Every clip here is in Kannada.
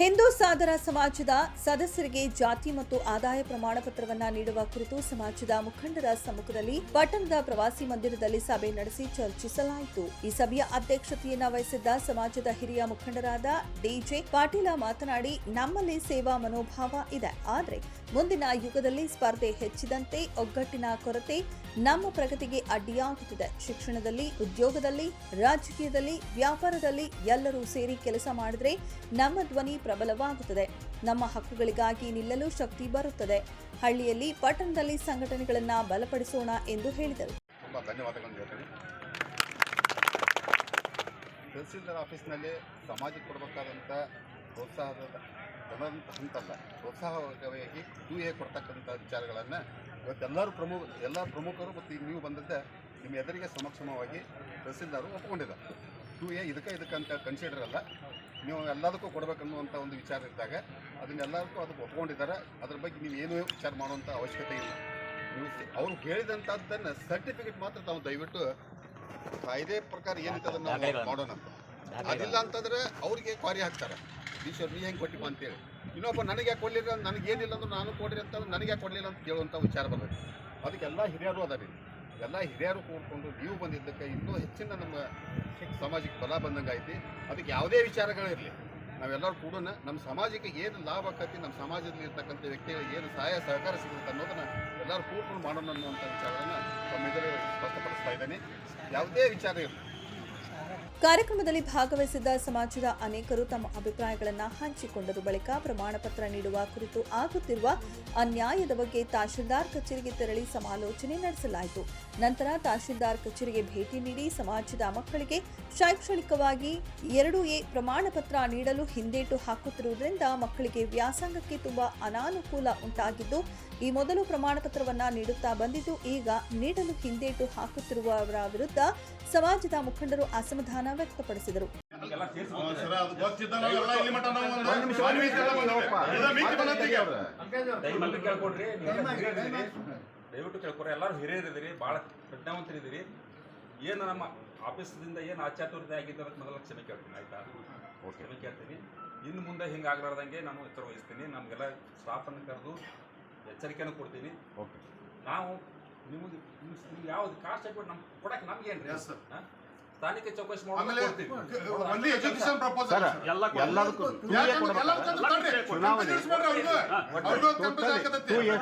ಹಿಂದೂ ಸಾಧನ ಸಮಾಜದ ಸದಸ್ಯರಿಗೆ ಜಾತಿ ಮತ್ತು ಆದಾಯ ಪ್ರಮಾಣ ಪತ್ರವನ್ನು ನೀಡುವ ಕುರಿತು ಸಮಾಜದ ಮುಖಂಡರ ಸಮ್ಮುಖದಲ್ಲಿ ಪಟ್ಟಣದ ಪ್ರವಾಸಿ ಮಂದಿರದಲ್ಲಿ ಸಭೆ ನಡೆಸಿ ಚರ್ಚಿಸಲಾಯಿತು. ಈ ಸಭೆಯ ಅಧ್ಯಕ್ಷತೆಯನ್ನು ವಹಿಸಿದ್ದ ಸಮಾಜದ ಹಿರಿಯ ಮುಖಂಡರಾದ ಡಿಜೆ ಪಾಟೀಲ ಮಾತನಾಡಿ, ನಮ್ಮಲ್ಲಿ ಸೇವಾ ಮನೋಭಾವ ಇದೆ. ಆದರೆ ಮುಂದಿನ ಯುಗದಲ್ಲಿ ಸ್ಪರ್ಧೆ ಹೆಚ್ಚಿದಂತೆ ಒಗ್ಗಟ್ಟಿನ ಕೊರತೆ ನಮ್ಮ ಪ್ರಗತಿಗೆ ಅಡ್ಡಿಯಾಗುತ್ತಿದೆ. ಶಿಕ್ಷಣದಲ್ಲಿ, ಉದ್ಯೋಗದಲ್ಲಿ, ರಾಜಕೀಯದಲ್ಲಿ, ವ್ಯಾಪಾರದಲ್ಲಿ ಎಲ್ಲರೂ ಸೇರಿ ಕೆಲಸ ಮಾಡಿದ್ರೆ ನಮ್ಮ ಧ್ವನಿ ಪ್ರಬಲವಾಗುತ್ತದೆ. ನಮ್ಮ ಹಕ್ಕುಗಳಿಗಾಗಿ ನಿಲ್ಲಲು ಶಕ್ತಿ ಬರುತ್ತದೆ. ಹಳ್ಳಿಯಲ್ಲಿ ಪಟ್ಟಣದಲ್ಲಿ ಸಂಘಟನೆಗಳನ್ನು ಬಲಪಡಿಸೋಣ ಎಂದು ಹೇಳಿದರು. ತಹಸೀಲ್ದಾರ್ ಆಫೀಸ್ನಲ್ಲಿ ಸಮಾಜಕ್ಕೆ ಕೊಡಬೇಕಾದಂಥ ಪ್ರೋತ್ಸಾಹದ ಧನದಂತ ಅಂತಲ್ಲ ಪ್ರೋತ್ಸಾಹವಾಗಿ ಟೂ ಎ ಕೊಡ್ತಕ್ಕಂಥ ವಿಚಾರಗಳನ್ನು ಇವತ್ತೆಲ್ಲರೂ ಪ್ರಮುಖ ಎಲ್ಲ ಪ್ರಮುಖರು ಮತ್ತು ಈಗ ನೀವು ಬಂದದ್ದ ನಿಮ್ಮ ಎದುರಿಗೆ ಸಮಕ್ಷಮವಾಗಿ ತಹಸೀಲ್ದಾರು ಒಪ್ಕೊಂಡಿದ್ದಾರೆ. ಟೂ ಎ ಇದಕ್ಕೆ ಇದಕ್ಕೆ ಅಂತ ಕನ್ಸಿಡರ್ ಅಲ್ಲ. ನೀವು ಎಲ್ಲದಕ್ಕೂ ಕೊಡಬೇಕನ್ನುವಂಥ ಒಂದು ವಿಚಾರ ಇದ್ದಾಗ ಅದನ್ನೆಲ್ಲದಕ್ಕೂ ಅದಕ್ಕೆ ಒಪ್ಕೊಂಡಿದ್ದಾರೆ. ಅದ್ರ ಬಗ್ಗೆ ನೀವು ಏನೂ ವಿಚಾರ ಮಾಡುವಂಥ ಅವಶ್ಯಕತೆ ಇಲ್ಲ. ನೀವು ಅವ್ರು ಹೇಳಿದಂಥದ್ದನ್ನು ಸರ್ಟಿಫಿಕೇಟ್ ಮಾತ್ರ ತಾವು ದಯವಿಟ್ಟು ಕಾಯ್ದೆ ಪ್ರಕಾರ ಏನಿದೆ ಅದನ್ನು ಮಾಡೋಣ ಅದಿಲ್ಲ ಅಂತಂದ್ರೆ ಅವ್ರಿಗೆ ಕ್ವಾರಿ ಹಾಕ್ತಾರೆ. ಈಶ್ವರ್, ನೀ ಹೆಂಗೆ ಕೊಟ್ಟಿಪ್ಪ ಅಂತೇಳಿ. ಇನ್ನೊಬ್ಬ ನನಗೆ ಯಾಕೆ ಕೊಡಲಿಲ್ಲ? ನನಗೆ ಏನಿಲ್ಲ ಅಂದ್ರೆ ನಾನು ಕೊಡ್ರಿ ಅಂತ ನನಗೆ ಕೊಡಲಿಲ್ಲ ಅಂತ ಕೇಳುವಂಥ ವಿಚಾರ ಬರ್ತದೆ ಅದಕ್ಕೆಲ್ಲ ಹಿರಿಯರು ಹಿರಿಯರು ಅದಾರಿ. ಎಲ್ಲ ಹಿರಿಯರು ಕೂಡಿಕೊಂಡು ನೀವು ಬಂದಿದ್ದಕ್ಕೆ ಇನ್ನೂ ಹೆಚ್ಚಿನ ನಮ್ಮ ಸಮಾಜಕ್ಕೆ ಬಲ ಬಂದಂಗೆ ಐತಿ. ಅದಕ್ಕೆ ಯಾವುದೇ ವಿಚಾರಗಳಿರಲಿ ನಾವೆಲ್ಲರೂ ಕೂಡ ನಮ್ಮ ಸಮಾಜಕ್ಕೆ ಏನು ಲಾಭ ಆಕತಿ, ನಮ್ಮ ಸಮಾಜದಲ್ಲಿ ಇರ್ತಕ್ಕಂಥ ವ್ಯಕ್ತಿಗಳಿಗೆ ಏನು ಸಹಾಯ, ಸಹಕಾರ ಸಿಗುತ್ತೆ ಅನ್ನೋದನ್ನು ಎಲ್ಲರೂ ಕೂಡ್ಕೊಂಡು ಮಾಡೋಣ ಅನ್ನುವಂಥ ವಿಚಾರವನ್ನು ತಮ್ಮ ಇದರಲ್ಲಿ ಸ್ಪಷ್ಟಪಡಿಸ್ತಾ ಇದ್ದೇನೆ. ಯಾವುದೇ ವಿಚಾರ ಇರಲಿ. ಕಾರ್ಯಕ್ರಮದಲ್ಲಿ ಭಾಗವಹಿಸಿದ್ದ ಸಮಾಜದ ಅನೇಕರು ತಮ್ಮ ಅಭಿಪ್ರಾಯಗಳನ್ನು ಹಂಚಿಕೊಂಡರು. ಬಳಿಕ ಪ್ರಮಾಣ ಪತ್ರ ನೀಡುವ ಕುರಿತು ಆಗುತ್ತಿರುವ ಅನ್ಯಾಯದ ಬಗ್ಗೆ ತಹಶೀಲ್ದಾರ್ ಕಚೇರಿಗೆ ತೆರಳಿ ಸಮಾಲೋಚನೆ ನಡೆಸಲಾಯಿತು. ನಂತರ ತಹಶೀಲ್ದಾರ್ ಕಚೇರಿಗೆ ಭೇಟಿ ನೀಡಿ ಸಮಾಜದ ಮಕ್ಕಳಿಗೆ ಶೈಕ್ಷಣಿಕವಾಗಿ ಎರಡು ಎ ಪ್ರಮಾಣ ಪತ್ರ ನೀಡಲು ಹಿಂದೇಟು ಹಾಕುತ್ತಿರುವುದರಿಂದ ಮಕ್ಕಳಿಗೆ ವ್ಯಾಸಂಗಕ್ಕೆ ತುಂಬಾ ಅನಾನುಕೂಲ ಉಂಟಾಗಿದ್ದು, ಈ ಮೊದಲು ಪ್ರಮಾಣ ಪತ್ರವನ್ನ ನೀಡುತ್ತಾ ಬಂದಿದ್ದು, ಈಗ ನೀಡಲು ಹಿಂದೇಟು ಹಾಕುತ್ತಿರುವವರ ವಿರುದ್ಧ ಸಮಾಜದ ಮುಖಂಡರು ಅಸಮಾಧಾನ ವ್ಯಕ್ತಪಡಿಸಿದರು. ದಯವಿಟ್ಟು ಕೇಳ್ಕೊಡ್ರಿ. ಎಲ್ಲರೂ ಹಿರಿಯರಿದ್ದೀರಿ ಭಾಳ ಪ್ರಜ್ಞಾವಂತರಿದ್ದೀರಿ. ಏನು ನಮ್ಮ ಆಫೀಸ್ದಿಂದ ಏನು ಆಚಾತುರ್ಯ ಆಗಿದ್ದು ಅದಕ್ಕೆ ಮೊದಲು ಕ್ಷಮೆ ಕೇಳ್ತೀನಿ ಆಯ್ತಾ? ಕ್ಷಮೆ ಕೇಳ್ತೀನಿ. ಇನ್ನು ಮುಂದೆ ಹಿಂಗೆ ಆಗ್ಲಾರ್ದಂಗೆ ನಾನು ಎಚ್ಚರ ವಹಿಸ್ತೀನಿ. ನಮಗೆಲ್ಲ ಸ್ಟಾಫನ್ನು ಕರೆದು ಎಚ್ಚರಿಕೆನೂ ಕೊಡ್ತೀನಿ. ಓಕೆ. ನಾವು ನಿಮಗೆ ನಿಮ್ಗೆ ಯಾವ್ದು ಕಾಸ್ಟ್ ಹಾಕ್ಬಿಟ್ಟು ನಮ್ಗೆ ಕೊಡಕ್ಕೆ ನಮ್ಗೆ ಏನು Yes, sir. ಸ್ಥಾನಿಕ ಚೌಕಾಸಿ ಆಮೇಲೆ ಮಾಡಿ ಕೊಡ್ತೀವಿ ಒಂದು ಎಜುಕೇಶನ್ ಪ್ರಪೋಸಲ್ ಸರ್. ಎಲ್ಲದಕ್ಕೂ ಟೂ ಎ ಕೊಡ್ಬೇಕು ಚುನಾವಣೆ ಟೂ ಎ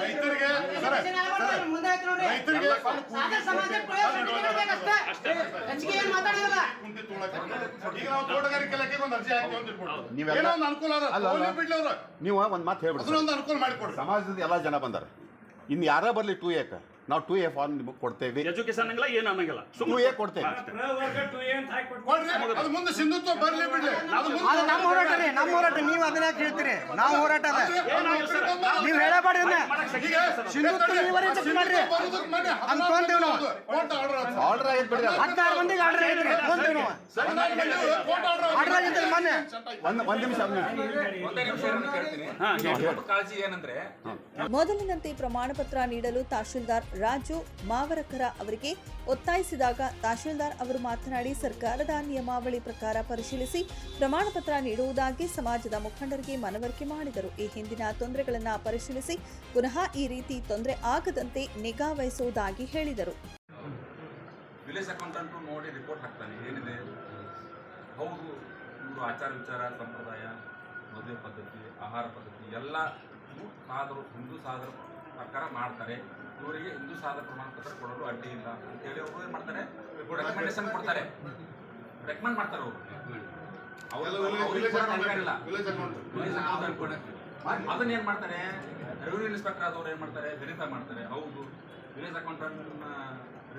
ರೈತರಿಗೆ ಸರ್, ರೈತರಿಗೆ ಕುಂಟಿ ತುಳಕ. ಈಗ ನಾವು ತೋಟಗಾರಿಕೆ ಇಲಾಖೆಗೆ ಒಂದು ಅರ್ಜಿ ಹಾಕ್ತೀವಿ ಅಂತ ಇಟ್ಕೊಡು. ನೀವೆಲ್ಲ- ಏನೋ ಒಂದು ಅನುಕೂಲ ಅದ ಅಲ್ಲ, ಅಲ್ಲ. ಹೋಗ್ಲಿ ಬಿಡ್ಲಿ ಅವ್ರು. ನೀವು ಒಂದು ಮಾತು ಹೇಳ್ಬಿಡಿ ಅದನ್ನ ಒಂದು ಅನುಕೂಲ ಮಾಡಿಕೊಡ್ರಿ. ಸಮಾಜದಿಂದ ಎಲ್ಲಾ ಜನ ಬಂದಾರೆ. ಇನ್ನು ಯಾರ ಬರಲಿ ಟೂ ಎಕ್ ನಾವು ಟೂ ಎ ಫಾರ್ಮ್ ನಿಮಗೆ ಕೊಡ್ತೇವೆ. ಎಜುಕೇಶನ್ ಅನ್ನಂಗಿಲ್ಲ ಏನು ಅನ್ನಂಗಿಲ್ಲ. ಟೂ ಎ ಕೊಡ್ತೇವೆ. ಅದು ಮುಂದೆ ಸಿಂಧುತ್ವ ಬರಲಿ ಬಿಡ್ಲಿ ಅದು ನಮ್ಮ ಹೋರಾಟ ರೀ ನಮ್ಮ ಹೋರಾಟ ನೀವು ಅದನ್ನ ಯಾಕೆ ಹೇಳ್ತೀರಿ ನಾವು ಹೋರಾಟ ಅದ. ನೀವು ಹೇಳಬೇಡಿ ಅದನ್ನ ಸಿಂಧುತ್ವ ನೀವರೇ ಚೆಕ್ ಮಾಡ್ರಿ ಅಂತ ತೊಗೊಂತೀವಿ ನಾವು. ಆರ್ಡರ್ ಆಯ್ತು. ಆರ್ಡರ್ ಆಗಿದ್ ಬಿಡ್ರಿ. ಹದಿನಾರು ಮಂದಿಗೆ ಆರ್ಡರ್ ಐತ್ರಿ ತೊಗೊಂತೀವಿ ನಾವು ಆರ್ಡರ್ ಆಯ್ತು. ಒಂದ್ ಒಂದ್ ನಿಮಿಷ ಕಾಳಜಿ ಏನಂದ್ರೆ ಮೊದಲಿನಂತೆ ಪ್ರಮಾಣ ಪತ್ರ ನೀಡಲು ತಹಶೀಲ್ದಾರ್ ರಾಜು ಮಾವರಕರ ಅವರಿಗೆ ಒತ್ತಾಯಿಸಿದಾಗ ತಹಶೀಲ್ದಾರ್ ಅವರು ಮಾತನಾಡಿ ಸರ್ಕಾರದ ನಿಯಮಾವಳಿ ಪ್ರಕಾರ ಪರಿಶೀಲಿಸಿ ಪ್ರಮಾಣ ಪತ್ರ ನೀಡುವುದಾಗಿ ಸಮಾಜದ ಮುಖಂಡರಿಗೆ ಮನವರಿಕೆ ಮಾಡಿದರು. ಈ ಹಿಂದಿನ ತೊಂದರೆಗಳನ್ನು ಪರಿಶೀಲಿಸಿ ಪುನಃ ಈ ರೀತಿ ತೊಂದರೆ ಆಗದಂತೆ ನಿಗಾ ವಹಿಸುವುದಾಗಿ ಹೇಳಿದರು. ವಿಲೇಜ್ ಅಕೌಂಟೆಂಟು ನೋಡಿ ರಿಪೋರ್ಟ್ ಹಾಕ್ತಾನೆ ಏನಿದೆ? ಹೌದು. ಇವರು ಆಚಾರ ವಿಚಾರ ಸಂಪ್ರದಾಯ ಮದುವೆ ಪದ್ಧತಿ ಆಹಾರ ಪದ್ಧತಿ ಎಲ್ಲ ಸಾಧರು ಹಿಂದೂ ಸಾಧರ ಪ್ರಕಾರ ಮಾಡ್ತಾರೆ. ಇವರಿಗೆ ಹಿಂದೂ ಸಾದರ ಪ್ರಮಾಣ ಪತ್ರ ಕೊಡಲು ಅಡ್ಡಿ ಇಲ್ಲ ಅಂತೇಳಿ ಅವರು ಏನು ಮಾಡ್ತಾರೆ? ರೆಕಮೆಂಡೇಶನ್ ಕೊಡ್ತಾರೆ. ರೆಕಮೆಂಡ್ ಮಾಡ್ತಾರೆ ಅವರು. ಅದನ್ನ ಏನ್ ಮಾಡ್ತಾರೆ? ರೆವಿನ್ಯೂ ಇನ್ಸ್ಪೆಕ್ಟರ್ ಆದವ್ರು ಏನ್ ಮಾಡ್ತಾರೆ? ವೆರಿಫೈ ಮಾಡ್ತಾರೆ. ಹೌದು. ವಿಲೇಜ್ ಅಕೌಂಟೆಂಟ್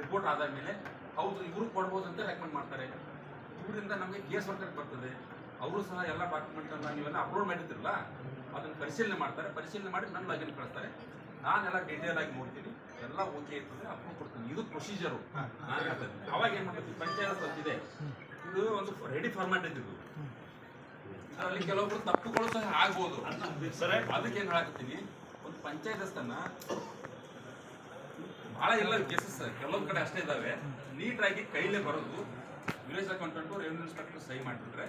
ರಿಪೋರ್ಟ್ ಆದ ಮೇಲೆ ಹೌದು ಇವರು ಕೊಡ್ಬೋದು ಅಂತ ರೆಕಮೆಂಡ್ ಮಾಡ್ತಾರೆ. ಇವರಿಂದ ನಮಗೆ ಕೇಸ್ ವರ್ಕರ್ ಬರ್ತದೆ. ಅವರು ಸಹ ಎಲ್ಲ ಡಾಕ್ಯುಮೆಂಟ್ ಅನ್ನ ನೀವೆಲ್ಲ ಅಪ್ಲೋಡ್ ಮಾಡಿದ್ರಲ್ಲ ಅದನ್ನ ಪರಿಶೀಲನೆ ಮಾಡ್ತಾರೆ. ಪರಿಶೀಲನೆ ಮಾಡಿ ನನ್ನ ಲಾಗಿನ್ ಕಳಿಸ್ತಾರೆ. ನಾನೆಲ್ಲ ಡೀಟೇಲ್ ಆಗಿ ನೋಡ್ತೀನಿ. ಎಲ್ಲ ಓಕೆ ಇರ್ತದೆ ಅಪ್ರೂವ್ ಕೊಡ್ತೀನಿ. ಇದು ಪ್ರೊಸೀಜರು ಅವಾಗ ಏನ್ ಮಾಡ್ತೀವಿ ಪಂಚಾಯತ್ ಇದೆ. ಇದು ಒಂದು ರೆಡಿ ಫಾರ್ಮ್ಯಾಟ್ ಇದೆ ಇದು ಅದರಲ್ಲಿ ಕೆಲವೊಬ್ರು ತಪ್ಪುಗಳು ಸಹ ಆಗ್ಬೋದು. ಅದಕ್ಕೆ ಏನು ಹೇಳಾಕತ್ತೀನಿ? ಒಂದು ಪಂಚಾಯತ್ ಬಹಳ ಎಲ್ಲ ಕೇಸಸ್ ಕೆಲವೊಂದು ಕಡೆ ಅಷ್ಟೇ ಇದ್ದಾವೆ ನೀಟಾಗಿ ಕೈಲೇ ಬರೋದು. ವಿಲೇಜ್ ಅಕೌಂಟೆಂಟು ರೆವಿನ್ಯೂ ಇನ್ಸ್ಪೆಕ್ಟರ್ ಸಹಿ ಮಾಡಿಬಿಟ್ರೆ,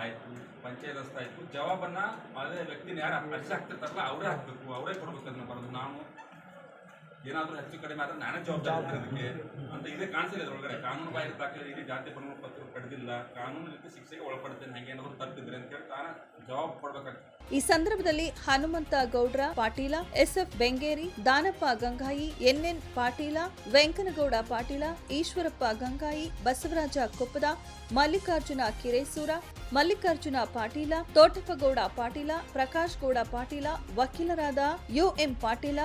ಆಯಿತು, ಪಂಚಾಯತ್ ರಸ್ತೆ ಆಯಿತು, ಜವಾಬನ್ನು ಅದೇ ವ್ಯಕ್ತಿನ ಯಾರು ಅರ್ಜಿ ಹಾಕ್ತಿರ್ತಾರಲ್ಲ, ಅವರೇ ಹಾಕಬೇಕು, ಅವರೇ ಕೊಡ್ಬೇಕು ಅದನ್ನ ಬರೋದು. ನಾವು ಏನಾದರೂ ಹೆಚ್ಚು ಕಡಿಮೆ ಆದರೆ ನಾನೇ ಜವಾಬ್ದಾರಿ ಅದಕ್ಕೆ ಅಂತ ಇದೇ ಕಾಣಿಸಿಲ್ಲ ಒಳಗಡೆ ಕಾನೂನು ಬಾಹಿರ ದಾಖಲೆ ಇಡೀ ಜಾತಿ ಪ್ರಮಾಣ ಪತ್ರ ಪಡೆದಿಲ್ಲ. ಕಾನೂನು ರೀತಿ ಶಿಕ್ಷೆಗೆ ಒಳಪಡ್ತೇನೆ ಹಾಗೆ ಏನಾದರೂ ತಪ್ಪಿದ್ರೆ ಅಂತ ಹೇಳಿ ತಾನ ಜವಾಬ್ ಕೊಡ್ಬೇಕಾಗ್ತದೆ. ಈ ಸಂದರ್ಭದಲ್ಲಿ ಹನುಮಂತ ಗೌಡ್ರ, ಪಾಟೀಲ, ಎಸ್ಎಫ್ ಬೆಂಗೇರಿ, ದಾನಪ್ಪ ಗಂಗಾಯಿ, ಎನ್ಎನ್ ಪಾಟೀಲ, ವೆಂಕನಗೌಡ ಪಾಟೀಲ, ಈಶ್ವರಪ್ಪ ಗಂಗಾಯಿ, ಬಸವರಾಜ ಕೊಪ್ಪದ, ಮಲ್ಲಿಕಾರ್ಜುನ ಕಿರೇಸೂರ, ಮಲ್ಲಿಕಾರ್ಜುನ ಪಾಟೀಲ, ತೋಟಪ್ಪಗೌಡ ಪಾಟೀಲ, ಪ್ರಕಾಶ್ ಗೌಡ ಪಾಟೀಲ, ವಕೀಲರಾದ U M Patil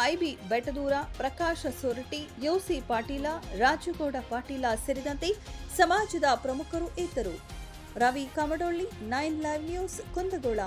I B Betadur Prakash Sorati, U C Patil, Rajugowda Patil ಸೇರಿದಂತೆ ಸಮಾಜದ ಪ್ರಮುಖರು ಇದ್ದರು. Ravi Kamadolli, nine live news Kundagol.